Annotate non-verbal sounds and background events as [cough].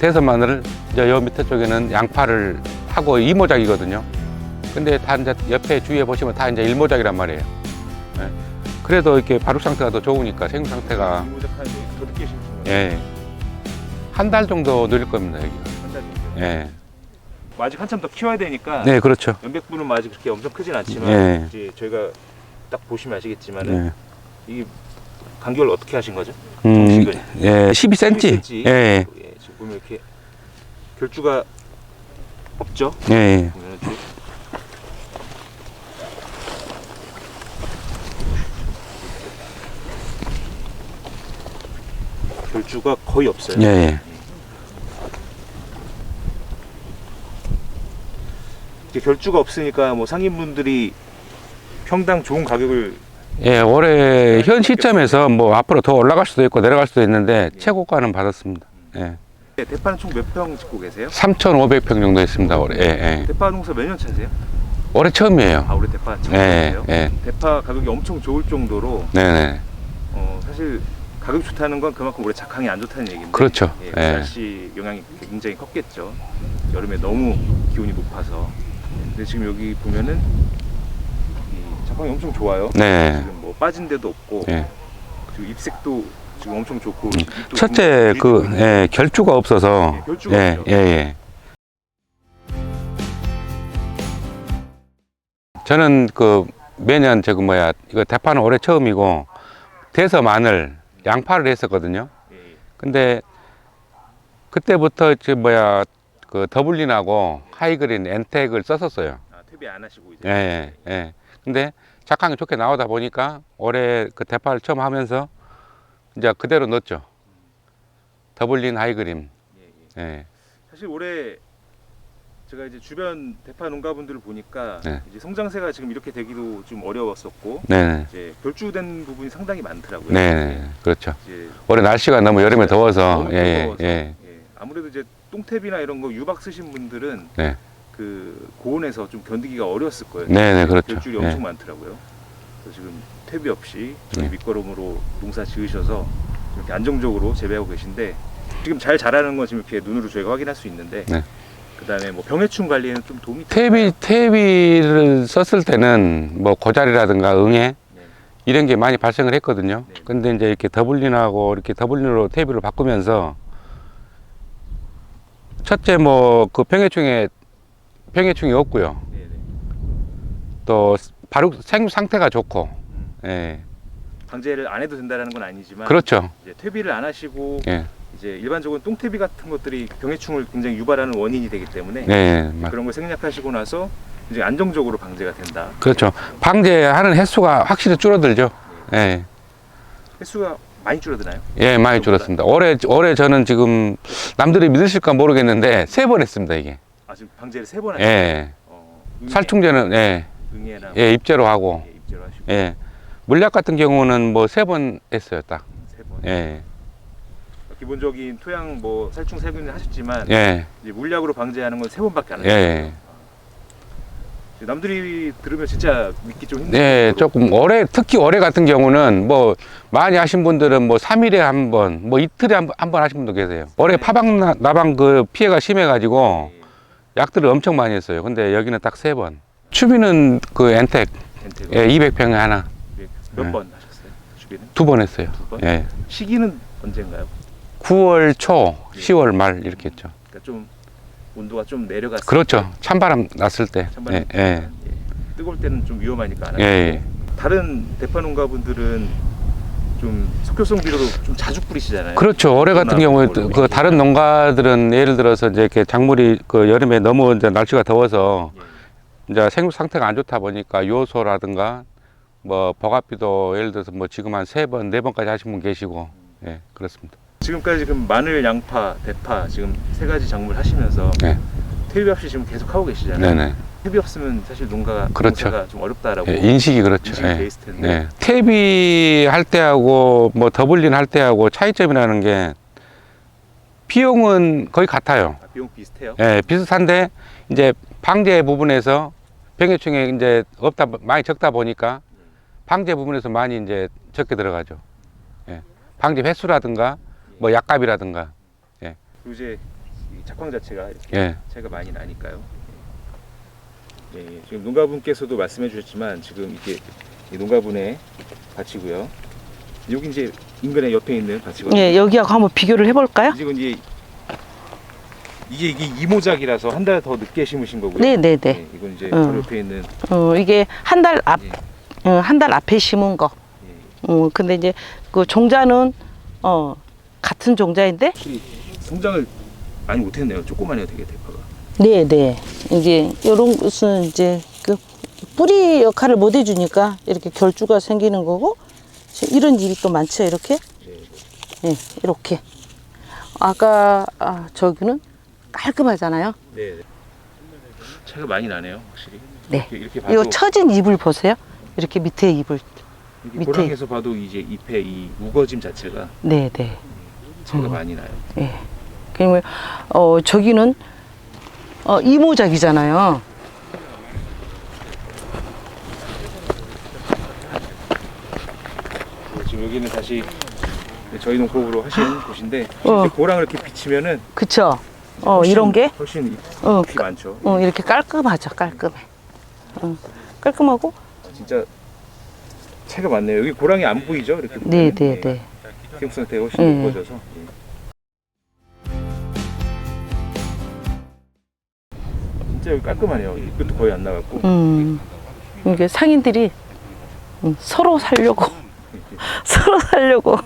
대선 마늘을 이제 여 밑에 쪽에는 양파를 하고 이모작이거든요. 근데 다 이제 옆에 주위에 보시면 다 이제 일모작이란 말이에요. 예. 그래도 이렇게 발육 상태가 더 좋으니까 생육 상태가 이모작하는데 더 늦게 심으신 거예요? 예. 한 달 정도 늘릴 겁니다, 여기. 한달 정도. 예. 뭐 아직 한참 더 키워야 되니까 네, 그렇죠. 연백분은 뭐 아직 그렇게 엄청 크진 않지만 예. 이제 저희가 딱 보시면 아시겠지만 은 예. 이 간격을 어떻게 하신 거죠? 음, 정식을. 예, 12cm. 12cm. 예, 예, 이렇게 결주가 없죠? 예, 예. 보면은 쭉 결주가 거의 없어요. 예, 예. 이제 결주가 없으니까 뭐 상인분들이 평당 좋은 가격을 예, 올해 현 시점에서 뭐 앞으로 더 올라갈 수도 있고 내려갈 수도 있는데 최고가는 받았습니다. 예. 네, 대파는 총 몇 평 짓고 계세요? 3,500평 정도 했습니다, 올해. 예, 예. 대파 농사 몇 년 차세요? 올해 처음이에요. 아 올해 대파 예, 처음이에요? 예. 대파 가격이 엄청 좋을 정도로 네네. 어, 사실 가격 좋다는 건 그만큼 올해 작황이 안 좋다는 얘기인데 그렇죠. 예, 예. 날씨 영향이 굉장히 컸겠죠. 여름에 너무 기온이 높아서. 근데 지금 여기 보면은 이 작황이 엄청 좋아요. 네. 지금 뭐 빠진 데도 없고 예. 지금 잎색도 지금 엄청 좋고 잎도 첫째, 좀 그, 예, 결주가 없어서. 예, 결주가 예, 없죠. 예, 예. 저는 그 매년 저거 뭐야, 이거 대파는 올해 처음이고, 대서 마늘, 양파를 했었거든요. 예, 예. 근데 그때부터 저 뭐야, 그 더블린하고 하이그린, 엔텍을 썼었어요. 아, 퇴비 안 하시고 이제 예, 예, 예. 근데 작황이 좋게 나오다 보니까 올해 그 대파를 처음 하면서 이제 그대로 넣었죠. 더블린 하이그린. 예, 예. 예. 사실 올해 제가 이제 주변 대파 농가분들을 보니까 네. 이제 성장세가 지금 이렇게 되기도 좀 어려웠었고 네네. 이제 결주된 부분이 상당히 많더라고요. 네네. 그렇죠. 이제 올해 날씨가 너무 여름에 더워서. 너무 예, 예, 더워서, 예. 예. 아무래도 이제 똥탭이나 이런 거 유박 쓰신 분들은 네. 그 고온에서 좀 견디기가 어려웠을 거예요. 네 네, 그렇죠. 결줄이 예. 엄청 많더라고요. 그래서 지금 탭이 없이 네. 밑거름으로 농사 지으셔서 이렇게 안정적으로 재배하고 계신데 지금 잘 자라는 건 지금 이렇게 눈으로 저희가 확인할 수 있는데 네. 그다음에 뭐 병해충 관리에는 좀 도움이 퇴비, 퇴비를 썼을 때는 뭐 고자리라든가 응애 네. 이런 게 많이 발생을 했거든요. 네. 근데 이제 이렇게 더블린하고 이렇게 더블린으로 퇴비를 바꾸면서 첫째 뭐 그 병해충에 병해충이 없고요. 네 네. 또 발육 생육 상태가 좋고, 음. 예, 방제를 안 해도 된다는 건 아니지만 그렇죠. 이제 퇴비를 안 하시고 예, 이제 일반적으로 똥퇴비 같은 것들이 병해충을 굉장히 유발하는 원인이 되기 때문에 네, 맞- 그런 걸 생략하시고 나서 이제 안정적으로 방제가 된다. 그렇죠. 방제하는 횟수가 확실히 줄어들죠. 예, 횟수가 많이 줄어드나요? 예, 많이 줄었습니다. 올해 올해 저는 지금 남들이 믿으실까 모르겠는데 세 번 했습니다 이게. 아 지금 방제를 세 번 하시고 예, 어, 응애, 살충제는 예, 응애나 예 입제로 하고, 예, 입제로 하시고 예, 물약 같은 경우는 뭐 세 번 했어요 딱. 세 번. 예, 기본적인 토양 뭐 살충 세균을 하셨지만 예, 이제 물약으로 방제하는 건 세 번밖에 안 예, 하셨어요. 예. 남들이 들으면 진짜 믿기 좀 힘든 네, 조금 올해 특히 올해 같은 경우는 뭐 많이 하신 분들은 뭐 3일에 한 번, 뭐 이틀에 한 번 하신 분도 계세요. 올해 파방 나- 나방 그 피해가 심해 가지고 예, 약들을 엄청 많이 했어요. 근데 여기는 딱 세 번. 추비는 그 엔텍 예, 200평에 하나 네. 몇 번 하셨어요? 주기는 두 번 했어요. 두 번? 예. 시기는 언젠가요? 9월 초, 10월 말 이렇게 했죠. 그러니까 좀 온도가 좀 내려갔을 그렇죠. 찬바람 났을 때. 때, 찬바람이 예, 예. 예. 뜨거울 때는 좀 위험하니까 안 예, 하시고 예. 다른 대파 농가분들은 좀 속효성 비료로 좀 자주 뿌리시잖아요. 그렇죠. 올해 같은 경우에 그걸로 그 다른 농가들은 예를 들어서 이제 이렇게 작물이 그 여름에 너무 이제 날씨가 더워서 예. 이제 생육 상태가 안 좋다 보니까 요소라든가 뭐 버가피도 예를 들어서 뭐 지금 한 세 번, 네 번까지 하신 분 계시고 예, 그렇습니다. 지금까지 지금 마늘, 양파, 대파 지금 세 가지 작물 하시면서 네. 퇴비 없이 지금 계속 하고 계시잖아요. 네네. 퇴비 없으면 사실 농가가 그렇죠. 농사가 좀 어렵다라고 예, 인식이 그렇죠. 인식이 예. 돼 있을 텐데 네. 탭이 할 때하고 뭐 더블린 할 때하고 차이점이라는 게 비용은 거의 같아요. 아, 비용 비슷해요. 예, 비슷한데 이제 방제 부분에서 병해충이 이제 없다 많이 적다 보니까 방제 부분에서 많이 이제 적게 들어가죠. 예. 방제 횟수라든가 뭐 약값이라든가 그리고 이제 작황 자체가 이렇게 예. 차이가 많이 나니까요. 네, 지금 농가분께서도 말씀해 주셨지만 지금 이게 이 농가분의 밭이고요. 여기 이제 인근에 옆에 있는 밭이거든요. 예, 여기하고 한번 비교를 해볼까요? 지금 이제 이게 이게 이모작이라서 한 달 더 늦게 심으신 거고요. 네, 네, 네. 네, 이건 이제 음. 바로 옆에 있는 어, 이게 한 달 앞, 예, 어, 한 달 앞에 심은 거. 예, 어, 근데 이제 그 종자는 어, 같은 종자인데, 확실히 성장을 많이 못했네요. 조그만해요, 되게 대파가. 네, 네. 이제 이런 것은 이제 그 뿌리 역할을 못 해주니까 이렇게 결주가 생기는 거고, 이런 일이 또 많죠, 이렇게. 네, 예, 이렇게. 아까 아, 저기는 깔끔하잖아요. 네. 네. 차이가 많이 나네요, 확실히. 네. 이렇게, 이렇게 봐도 이거 처진 잎을 보세요. 이렇게 밑에 잎을. 이렇게 밑에. 고랑에서 봐도 이제 잎의 이 우거짐 자체가 네, 네. 차이가 음. 많이 나요. 예. 그러면 어 저기는 어 이모작이잖아요. 네, 지금 여기는 다시 저희 농법으로 하신 곳인데 어. 실제 고랑을 이렇게 비치면은 그쵸? 어 훨씬- 이런 게 훨씬 잎이 어, 많죠. 어 이렇게 깔끔하죠, 깔끔해. 어, 깔끔하고 아, 진짜 차이가 많네요. 여기 고랑이 안 보이죠? 이렇게 네, 보면은. 네, 네. 피부 상태가 훨씬 네. 높아져서 예. 진짜 여기 깔끔하네요. 잎도 거의 안 나갔고 음 이게 상인들이 음, 서로 살려고 이렇게 [laughs] 서로 살려고